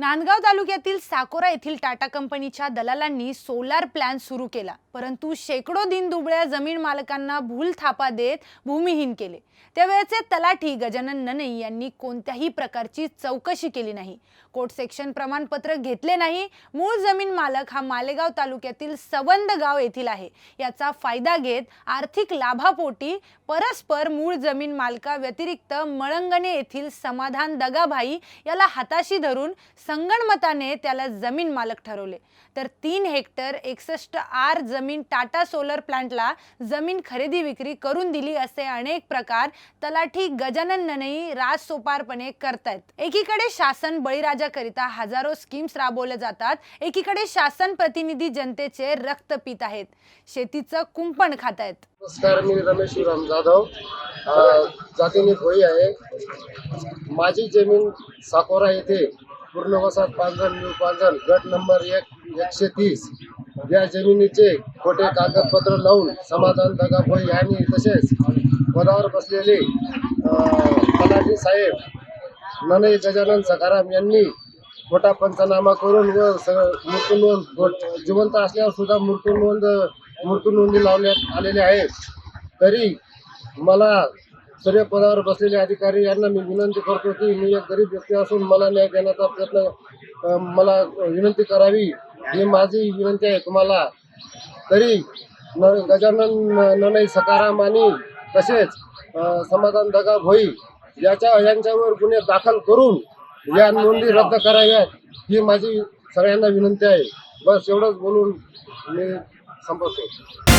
नांदगाव तालुक्यातील साकोरा येथील टाटा कंपनीच्या दलालांनी सोलार प्लॅन सुरू केला परंतु शेकडो दिनदुबळ्या जमीन मालकांना भूल थापा देत भूमिहीन केले. त्यावेळेचे तलाठी गजानन ननई यांनी कोणत्याही प्रकारची चौकशी केली नाही. कोर्ट सेक्शन प्रमाणपत्र घेतले नाही. मूळ जमीन मालक हा मालेगाव तालुक्यातील सवंद गाव येथील आहे. याचा फायदा घेत आर्थिक लाभापोटी परस्पर मूळ जमीन मालका व्यतिरिक्त मळंगणे येथील समाधान दगाभाई याला हाताशी धरून संगणमताने त्याला जमीन मालक ठरवले. तर तीन हेक्टर एकसष्ट आर जमीन टाटा सोलर प्लांटला जमीन खरेदी विक्री करून दिली असे अनेक प्रकार तलाठी गजानन ननई राजसोपारपणे करतायत. एकीकडे शासन बळीराजाकरिता हजारो स्कीम्स राबवल्या जातात एकीकडे शासन प्रतिनिधी जनतेचे रक्त पित आहेत. शेतीचं कुंपण खात आहेत नमस्कार मी रमेश शिवराम जाधव. जातीने भोई आहे. माझी जमीन साकोरा येथे पूर्ण वसात पांजण न्यू पांजण गट नंबर एक एकशे तीस. या जमिनीचे खोटे कागदपत्र लावून समाधान दगा यांनी तसेच पदावर बसलेले अ, तलाठी साहेब ननई गजानन सखाराम यांनी खोटा पंचनामा करून व सगळं मृत्यू नोंद जिवंत असल्यावर सुद्धा मृत्यू नोंद मृत्यू नोंदी लावण्यात आलेल्या आहेत. तरी मला सर्व पदावर बसलेले अधिकारी यांना मी विनंती करतो की मी एक गरीब व्यक्ती असून मला न्याय देण्याचा प्रयत्न मला विनंती करावी. ही माझी विनंती आहे तुम्हाला. तरी न गजानन ननई सकाराम आणि तसेच समाधान दगा भोई याच्या यांच्यावर गुन्हे दाखल करून या नोंदी रद्द कराव्यात ही माझी सगळ्यांना विनंती आहे. बस एवढंच बोलून मी संपवतो.